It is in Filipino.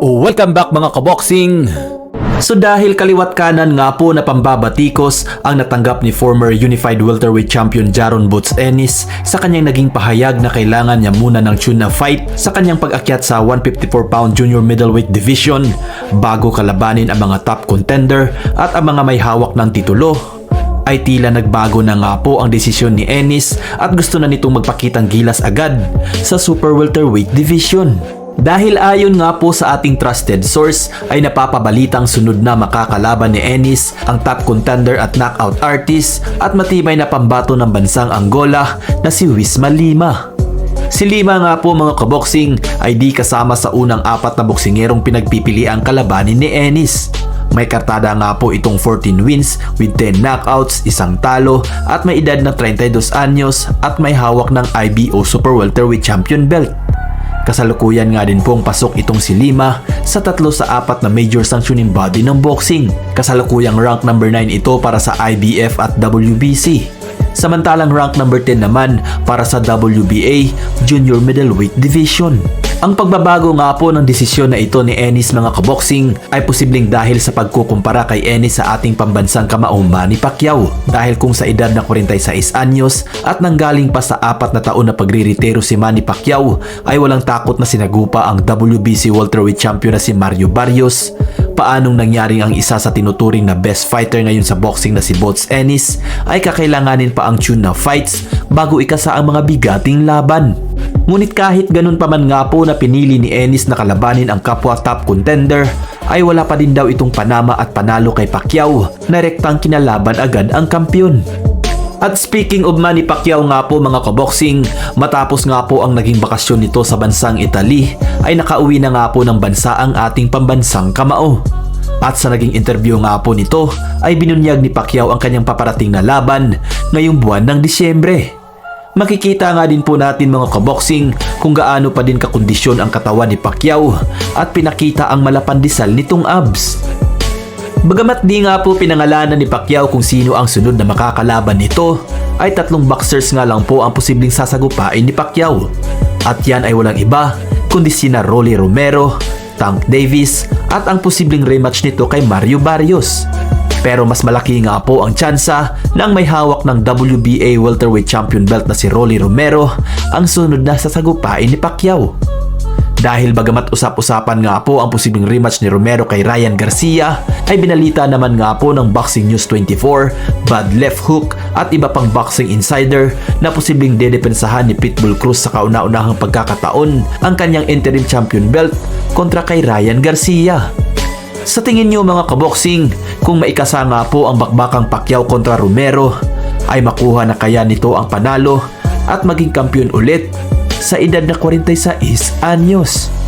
Welcome back mga kaboxing! So dahil kaliwat kanan nga po na pambabatikos ang natanggap ni former Unified Welterweight Champion Jaron Boots Ennis sa kanyang naging pahayag na kailangan niya muna ng tuna fight sa kanyang pag-akyat sa 154-pound junior middleweight division bago kalabanin ang mga top contender at ang mga may hawak ng titulo ay tila nagbago na nga po ang desisyon ni Ennis at gusto na nitong magpakitang gilas agad sa super welterweight division. Dahil ayon nga po sa ating trusted source ay napapabalitang sunod na makakalaban ni Ennis ang top contender at knockout artist at matibay na pambato ng bansang Angola na si Wisma Lima. Si Lima nga po mga kaboxing ay di kasama sa unang apat na boksingerong pinagpipili ang kalabanin ni Ennis. May kartada nga po itong 14 wins with 10 knockouts, isang talo at may edad na 32 anyos at may hawak ng IBO Super Welterweight Champion belt. Kasalukuyan nga din pong pasok itong si Lima sa tatlo sa apat na major sanctioning body ng boxing. Kasalukuyang rank number 9 ito para sa IBF at WBC. Samantalang rank number 10 naman para sa WBA Junior Middleweight Division. Ang pagbabago nga po ng desisyon na ito ni Ennis mga kaboxing ay posibleng dahil sa pagkukumpara kay Ennis sa ating pambansang kamaong Manny Pacquiao dahil kung sa edad na 46 anyos at nanggaling pa sa apat na taon na pagriritero si Manny Pacquiao ay walang takot na sinagupa ang WBC welterweight champion na si Mario Barrios paanong nangyaring ang isa sa tinuturing na best fighter ngayon sa boxing na si Bots Ennis ay kakailanganin pa ang tune na fights bago ikasa ang mga bigating laban. Ngunit kahit ganun pa man nga po na pinili ni Ennis na kalabanin ang kapwa top contender, ay wala pa din daw itong panama at panalo kay Pacquiao na rektang kinalaban agad ang kampyon. At speaking of Manny Pacquiao nga po mga kaboxing, matapos nga po ang naging bakasyon nito sa bansang Italy, ay nakauwi na nga po ng bansa ang ating pambansang kamao. At sa naging interview nga po nito, ay binunyag ni Pacquiao ang kanyang paparating na laban ngayong buwan ng Disyembre. Makikita nga din po natin mga kaboxing kung gaano pa din kakondisyon ang katawan ni Pacquiao at pinakita ang malapandisal nitong abs. Bagamat di nga po pinangalanan ni Pacquiao kung sino ang sunod na makakalaban nito, ay tatlong boxers nga lang po ang posibleng sasagupain ni Pacquiao. At yan ay walang iba kundi sina Rolly Romero, Tank Davis at ang posibleng rematch nito kay Mario Barrios. Pero mas malaki nga po ang tsansa ng may hawak ng WBA welterweight champion belt na si Rolly Romero ang sunod na sasagupain ni Pacquiao. Dahil bagamat usap-usapan nga po ang posibleng rematch ni Romero kay Ryan Garcia, ay binalita naman nga po ng Boxing News 24, Bad Left Hook at iba pang boxing insider na posibleng dedepensahan ni Pitbull Cruz sa kauna-unahang pagkakataon ang kanyang interim champion belt kontra kay Ryan Garcia. Sa tingin niyo mga kaboxing, kung maikasa nga po ang bakbakang Pacquiao kontra Romero, ay makuha na kaya nito ang panalo at maging kampiyon ulit sa edad na 46 anyos.